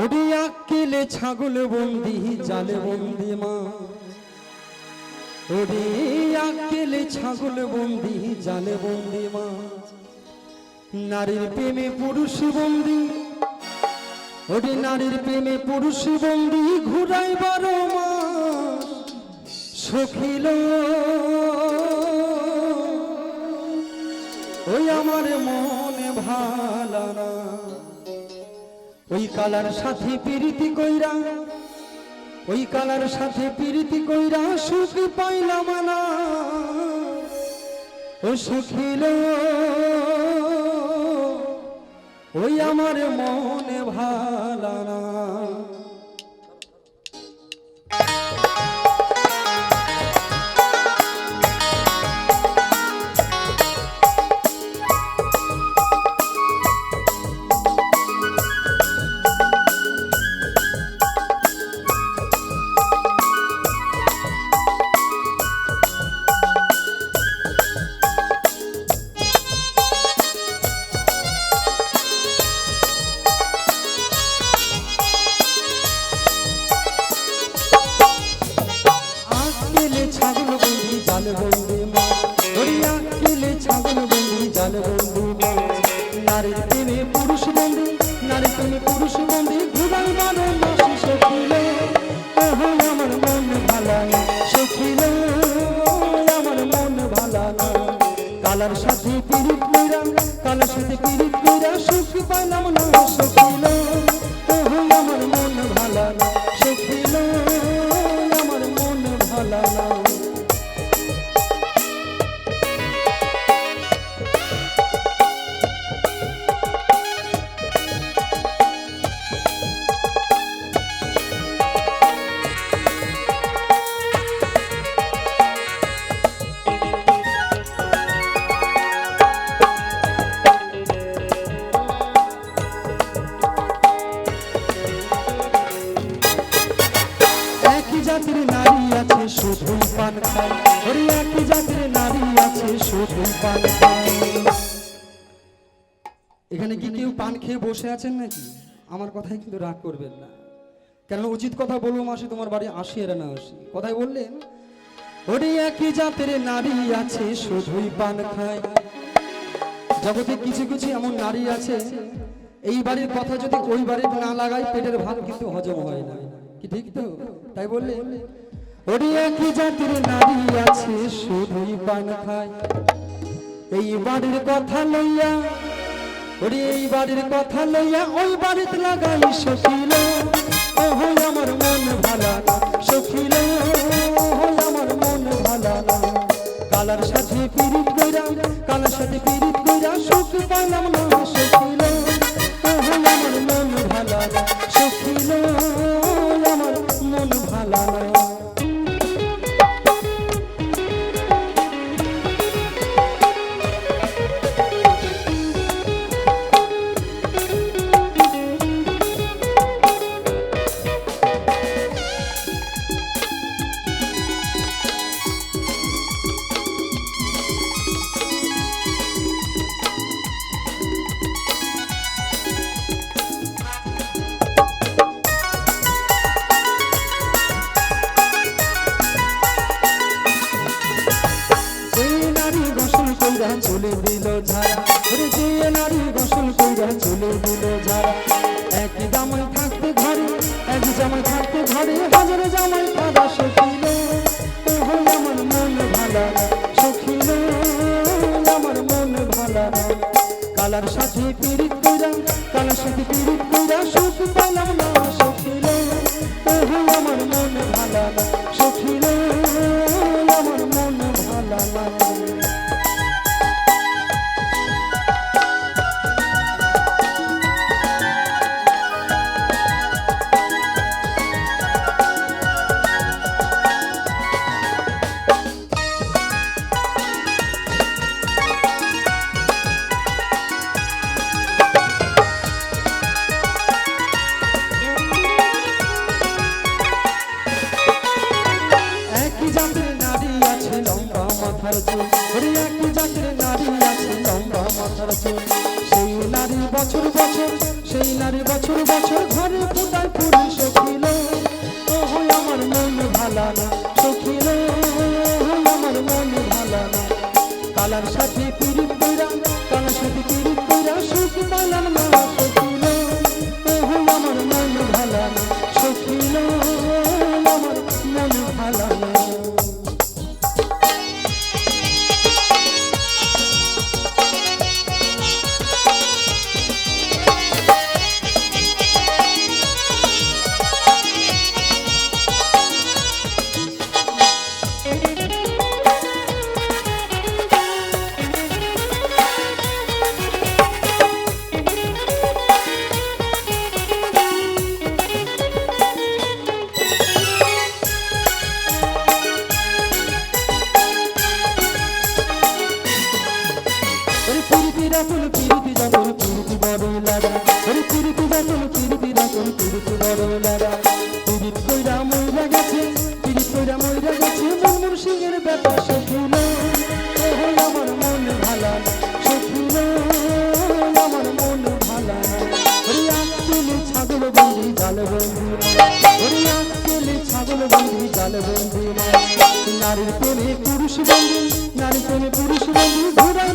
ওরে ছাগল বন্দি, জালে বন্দি মা। ওরে ছাগল বন্দি, জালে বন্দি মা। নারীর প্রেমে পুরুষ বন্দি, ওরে নারীর প্রেমে পুরুষ বন্দি, ঘুরাই বারো মা। সখিল ওই আমার মনে ভালা না। ওই কালার সাথে পিরিতি কইরা, ওই কালার সাথে পিরিতি কইরা সুখ পাইলাম না। ও সুখিল ওই আমার মনে ভালা সাথে পিরিত কইরা কালার সাথে পিরিত কইরা সুখ পাইলাম না সখিল। এখানে কি কেউ পান খেয়ে বসে আছেন নাকি? আমার কথাই কিন্তু রাগ করবেন না। কেন উচিত কথা বলব মাসে তোমার বাড়ি আসি এরা না আসি। কথাই বললেন ওরে একই জাতের নারী আছে, শুধুই পান খায়। জগতে কিছু কিছু এমন নারী আছে, এই বাড়ির কথা যদি ওই বাড়ির না লাগাই, পেটের ভাত কিন্তু হজম হয় না। কি ঠিক তো? তাই বললে ওরে একই জাতির নারী আছে, শুধুই পান খায়। এই বাড়ির কথা লইয়া, ওরে এই বাড়ির কথা লইয়া, ওই বাড়িতে লাগাই সখিল চলে দিল ঝাড়া। নারী গোসল কইরা চলে দিল ঝাড়া। এক জামাই থাকতে ঘরে, এক জামাই থাকতে ঘরে, হাজার জামাই কাদা সখিল। আমার মন ভালা, সখিল, আমার মন ভালা। কালার সাথে পিরিত কইরা, কালার সাথে পিরিত কইরা সুখ পেলাম না সখিল। আমার মন ভালা, সখিল। সচরাচর সেই নারী বছর বছর, সেই নারী বছর বছর ঘরে ফুটায় পুরি সখিল? ওহো আমার মন ভালা না সখিল, ওহো আমার মন ভালা না কালার সাথে পিরিত কইরা কালার সাথে পিরিত কইরা সুখ পালাম না সখিল, ওহো আমার মন ভালা না পিরিতি রাখুন বড় লাগা পিরিত কইরা মইরা গেছে পিরিত কইরা মইরা গেছে মন মুর্শিদের ব্যাপার সখিল আমার মন ভালা সখিল আমার মন ভালা। না ওরে ছাগল বন্দি, জাল বন্দি ওরে আকেলে ছাগল বন্দি, জাল বন্দি নারীর প্রেমে পুরুষ বন্দি, নারীর প্রেমে পুরুষ বন্দি ঘুরে